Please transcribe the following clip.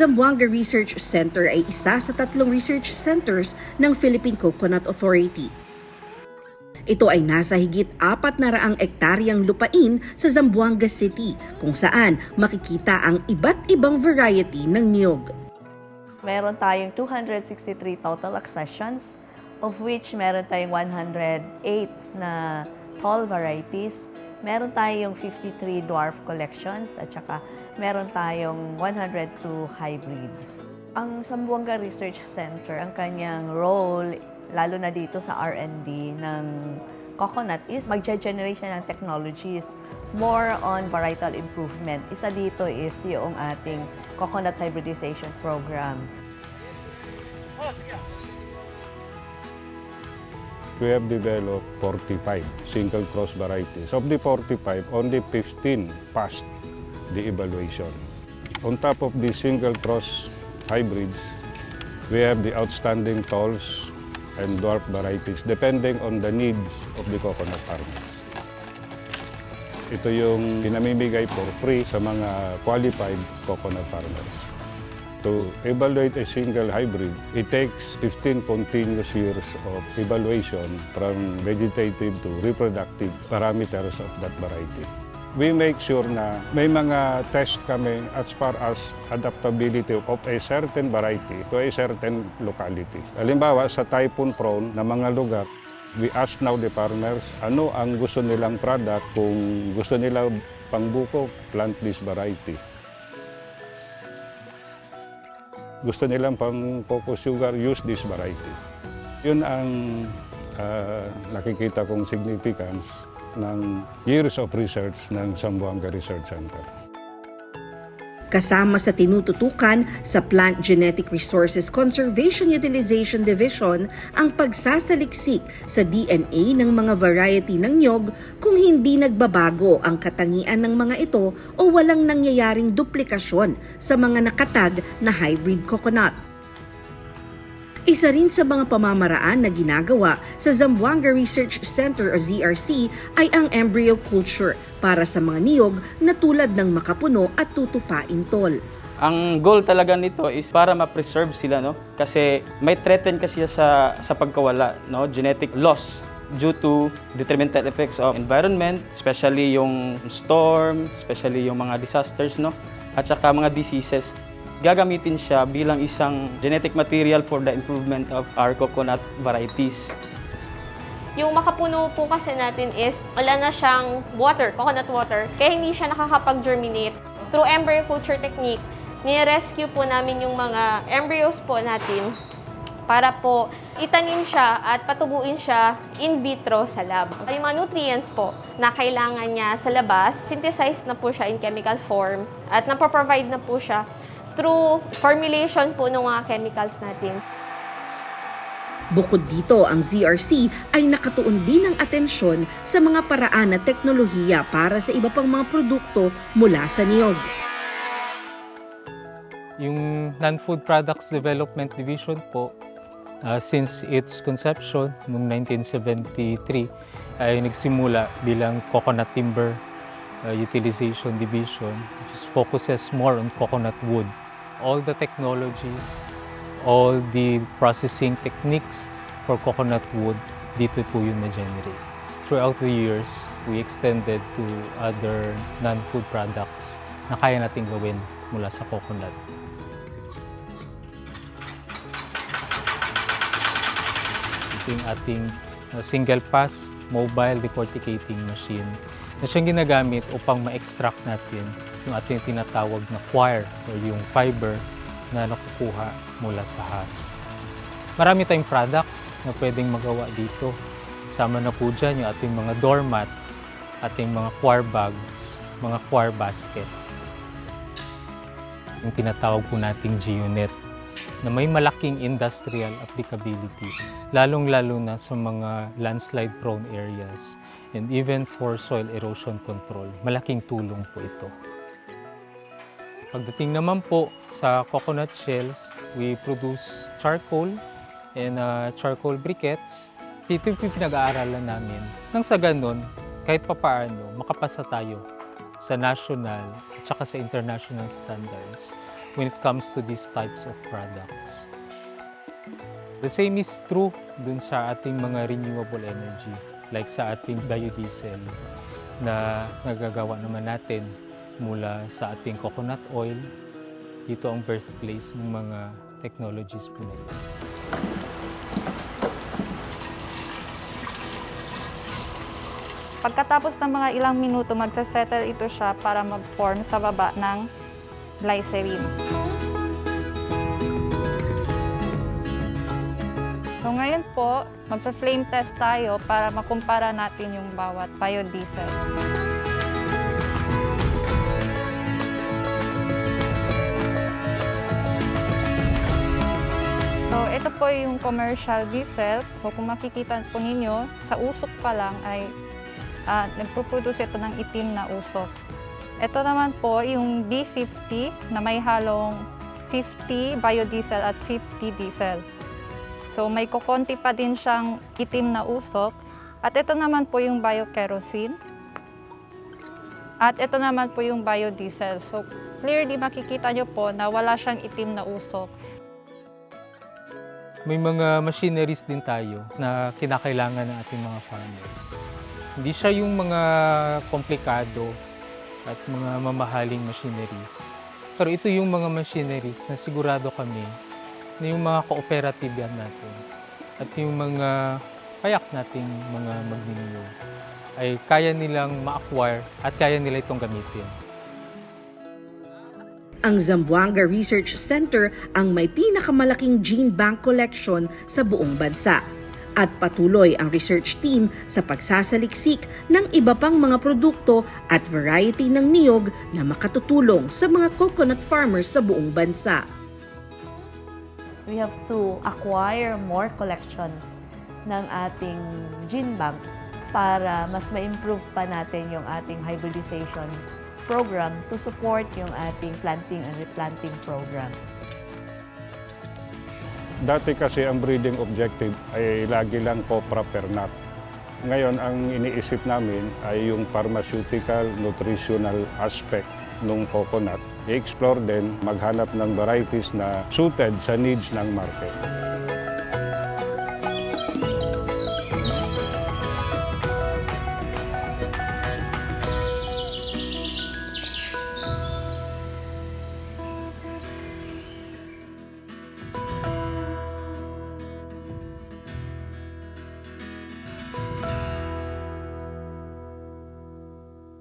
Ang Zamboanga Research Center ay isa sa tatlong research centers ng Philippine Coconut Authority. Ito ay nasa higit apat na raang ektaryang lupain sa Zamboanga City kung saan makikita ang iba't ibang variety ng niyog. Meron tayong 263 total accessions, of which meron tayong 108 na tall varieties, meron tayong 53 dwarf collections, at saka meron tayong 102 hybrids. Ang Sambuanga Research Center, ang kanyang role, lalo na dito sa R&D ng coconut is magge-generate siya ng technologies more on varietal improvement. Isa dito is yung ating coconut hybridization program. We have developed 45 single cross varieties. Of the 45, only 15 passed the evaluation. On top of the single cross hybrids, we have the outstanding talls and dwarf varieties depending on the needs of the coconut farmers. Ito yung pinamimigay for free sa mga qualified coconut farmers. To evaluate a single hybrid, it takes 15 continuous years of evaluation from vegetative to reproductive parameters of that variety. We make sure na may mga test kami as far as adaptability of a certain variety to a certain locality. Halimbawa, sa typhoon prone na mga lugar, we ask now the farmers ano ang gusto nilang product kung gusto nila pangbuko, plant this variety. Gusto nilang pang focus sugar, use this variety. Yun ang ah, nakikita kong significance ng years of research ng Zamboanga Research Center. Kasama sa tinututukan sa Plant Genetic Resources Conservation Utilization Division ang pagsasaliksik sa DNA ng mga variety ng nyog kung hindi nagbabago ang katangian ng mga ito o walang nangyayaring duplikasyon sa mga nakatag na hybrid coconut. Isa rin sa mga pamamaraan na ginagawa sa Zamboanga Research Center o ZRC ay ang embryo culture para sa mga niyog na tulad ng makapuno at tutupain tol. Ang goal talaga nito is para ma-preserve sila no? Kasi may threaten kasi sa sa pagkawala no? Genetic loss due to detrimental effects of environment especially yung storm especially yung mga disasters no? At saka mga diseases gagamitin siya bilang isang genetic material for the improvement of our coconut varieties Yung makapuno po kasi natin is wala na siyang water, coconut water, kaya hindi siya nakakapag-germinate. Through embryo culture technique, ni-rescue po namin yung mga embryos po natin para po itanim siya at patubuin siya in vitro sa lab. Yung mga nutrients po na kailangan niya sa labas, synthesized na po siya in chemical form at napoprovide na po siya through formulation po ng mga chemicals natin. Bukod dito, ang ZRC ay nakatuon din ng atensyon sa mga paraan at teknolohiya para sa iba pang mga produkto mula sa niyog. Yung Non-Food Products Development Division po, uh, since its conception noong 1973, ay nagsimula bilang Coconut Timber uh, Utilization Division, which focuses more on coconut wood. All the technologies, all the processing techniques for coconut wood, dito po yun na-generate. Throughout the years, we extended to other non-food products na kaya nating gawin mula sa coconut. Ito yung ating uh, single pass mobile decorticating machine na siyang ginagamit upang ma-extract natin yung ating tinatawag na coir o yung fiber na nakukuha mula sa has. Marami tayong products na pwedeng magawa dito. Sama na po dyan yung ating mga doormat, ating mga coir bags, mga coir basket. Yung tinatawag po nating geonet na may malaking industrial applicability, lalong-lalo na sa mga landslide-prone areas and even for soil erosion control. Malaking tulong po ito. Pagdating naman po sa coconut shells, we produce charcoal and uh, charcoal briquettes. Ito yung pinag-aaralan namin. Nang sa ganun, kahit papaano, makapasa tayo sa national at saka sa international standards when it comes to these types of products. The same is true dun sa ating mga renewable energy, like sa ating biodiesel na nagagawa naman natin mula sa ating coconut oil. Dito ang birthplace ng mga technologies po na ito. Pagkatapos ng mga ilang minuto, magsasettle ito siya para mag-form sa baba ng glycerin. So ngayon po, magpa-flame test tayo para makumpara natin yung bawat biodiesel. Ito po yung commercial diesel. So kung makikita po ninyo, sa usok pa lang ay ah, nagproproduce ito ng itim na usok. Ito naman po yung B50 na may halong 50 biodiesel at 50 diesel. So may kukonti pa din siyang itim na usok. At ito naman po yung biokerosene. At ito naman po yung biodiesel. So clearly makikita nyo po na wala siyang itim na usok. May mga machineries din tayo na kinakailangan ng ating mga farmers. Hindi siya yung mga komplikado at mga mamahaling machineries. Pero ito yung mga machineries na sigurado kami na yung mga cooperative natin at yung mga payak nating mga magninyo ay kaya nilang ma-acquire at kaya nila itong gamitin. Ang Zamboanga Research Center ang may pinakamalaking gene bank collection sa buong bansa. At patuloy ang research team sa pagsasaliksik ng iba pang mga produkto at variety ng niyog na makatutulong sa mga coconut farmers sa buong bansa. We have to acquire more collections ng ating gene bank para mas ma-improve pa natin yung ating hybridization program to support yung ating planting and replanting program. Dati kasi ang breeding objective ay lagi lang copra per nut. Ngayon, ang iniisip namin ay yung pharmaceutical, nutritional aspect ng coconut. I-explore din, maghanap ng varieties na suited sa needs ng market.